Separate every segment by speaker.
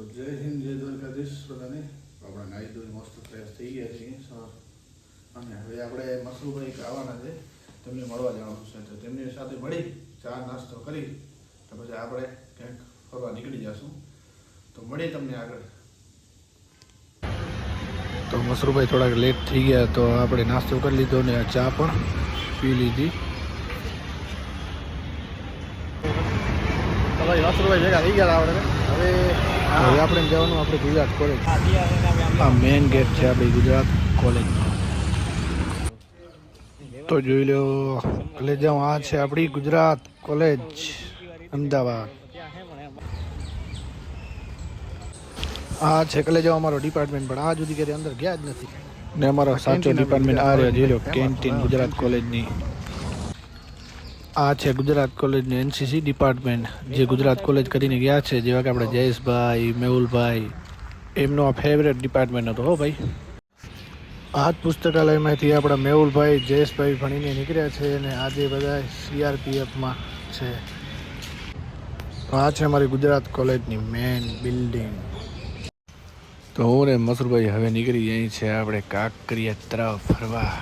Speaker 1: તો જય હિન્દ જય દ્વારકાધીશ બધાને. આપણે નાઈ ધોઈ મસ્ત તૈયાર થઈ ગયા છીએ સર. અને હવે આપણે મસરૂભાઈ આવવાના છે તેમને મળવા જવાનું છે. તો તેમની સાથે મળી ચા નાસ્તો કરી તો પછી આપણે ક્યાંક ફરવા નીકળી જશું. તો મળીએ તમને આગળ. તો મસરૂભાઈ થોડાક લેટ થઈ ગયા તો આપણે નાસ્તો કરી લીધો ને ચા પણ પી લીધી. મસરૂભાઈ ભેગા થઈ ગયા આપણે હવે આપણે જવાનું આપણે ગુજરાત કોલેજ આ મેઇન ગેટ છે આપણી ગુજરાત કોલેજ તો જોઈ લો એટલે જાઉં આ છે આપણી ગુજરાત કોલેજ અમદાવાદ. આ છે કલે જાવ અમારો ડિપાર્ટમેન્ટ પણ આ જુદી ક્યારે અંદર ગયા જ નથી. ને અમારો સાચો ડિપાર્ટમેન્ટ આ રહ્યો જોઈ લો કેન્ટીન ગુજરાત કોલેજની આ છે ગુજરાત કોલેજની એનસીસી ડિપાર્ટમેન્ટ જે ગુજરાત કોલેજ કરીને ગયા છે, જેવા કે આપણે જયેશભાઈ, મેહુલભાઈ, એમનો આ ફેવરેટ ડિપાર્ટમેન્ટ હતો, હો ભાઈ. આ જ પુસ્તકાલયમાંથી આપણા મેહુલભાઈ, જયેશભાઈ ભણીને નીકળ્યા છે અને આજે બધા સીઆરપીએફમાં છે. આ છે અમારી ગુજરાત કોલેજની મેઇન બિલ્ડિંગ તો હું ને મસુરભાઈ હવે નીકળી અહીં છે આપણે કાંકરિયા તરફ ફરવા.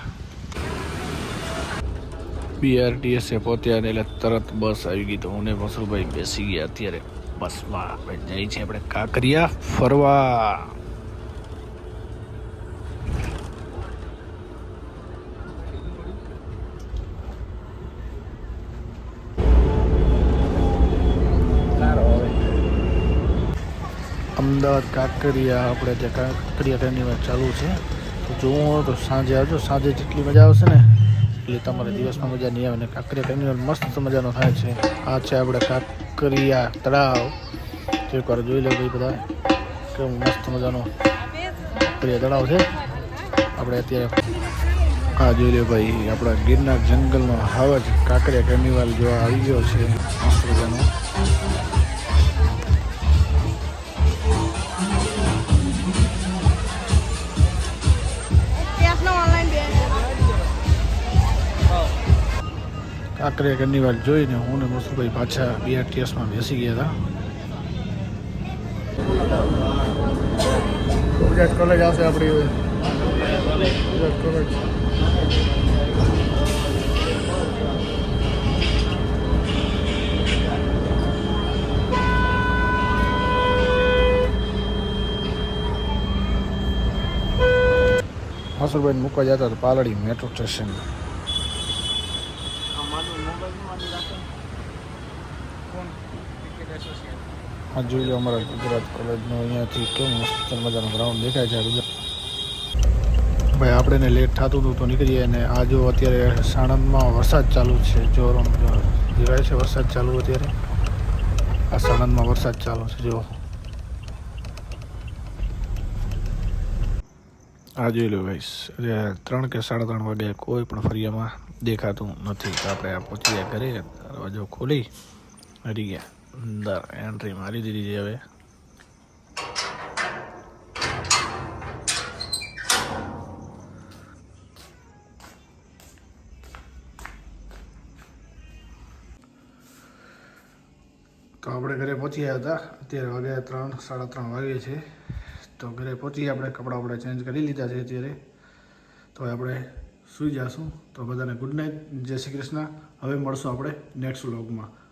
Speaker 1: બીઆરટીએસે પહોંચ્યા એટલે તરત બસ આવી ગઈ તો હું ને મસરૂભાઈ બેસી ગયા અત્યારે બસમાં આપણે જઈએ છીએ આપણે કાંકરિયા ફરવા. અમદાવાદ કાંકરિયા, આપણે જે કાંકરિયા કાર્નિવલ ચાલુ છે, તો જોવું તો સાંજે આવજો, સાંજે જેટલી મજા આવશે ને એટલે તમારે દિવસમાં મજા નહીં આવે ને કાંકરિયા કાર્નિવલ મસ્ત મજાનો થાય છે. આ છે આપણે કાંકરિયા તળાવ. જે એકવાર જોઈ લો ભાઈ બધા. કેવું મસ્ત મજાનો કાંકરિયા તળાવ છે. આપણે અત્યારે હા જોઈ લો ભાઈ, આપણા ગિરનાર જંગલનો હાવજ કાંકરિયા કાર્નિવલ જોવા આવી ગયો છે. મસ્ત મજાનો. કાંકરિયા કન્નીવાલ જોઈને હું ને મસુભાઈ પાછા બીઆરટીએસમાં બેસી ગયા હતા. ગુજરાત કોલેજ આવશે આપણી ગુજરાત કોલેજ મસુરભાઈ મૂકવા જતા હતા પાલડી મેટ્રો સ્ટેશન. આ જોઈ લો અમારા ગુજરાત કોલેજનો અહીંયાથી કેવું મસ્ત મજાનો ગ્રાઉન્ડ દેખાય છે ગુજરાત ભાઈ આપણે ને લેટ થતું હતું તો નીકળીએ અને આ જો અત્યારે સાણંદમાં વરસાદ ચાલુ છે જોરો. દેખાય છે વરસાદ ચાલુ અત્યારે? આ સાણંદમાં વરસાદ ચાલુ છે જો આ જોઈ લો ગાઈસ ત્રણ કે સાડા ત્રણ વાગે કોઈ પણ ફરિયામાં દેખાતું નથી. તો આપણે આ પહોંચી ગયા ઘરે. દરવાજો ખોલી હરી ગયા. અંદર એન્ટ્રી મારી દીધી છે હવે. તો આપણે ઘરે પહોંચી ગયા હતા. અત્યારે વાગ્યા ત્રણ, સાડા ત્રણ વાગે છે. તો ઘરે પહોંચી આપણે કપડાં આપણે ચેન્જ કરી લીધા છે અત્યારે. તો હવે આપણે સૂઈ જઈશું. તો બધાને ગુડ નાઇટ જય શ્રી કૃષ્ણ. હવે મળશું આપણે નેક્સ્ટ વ્લોગમાં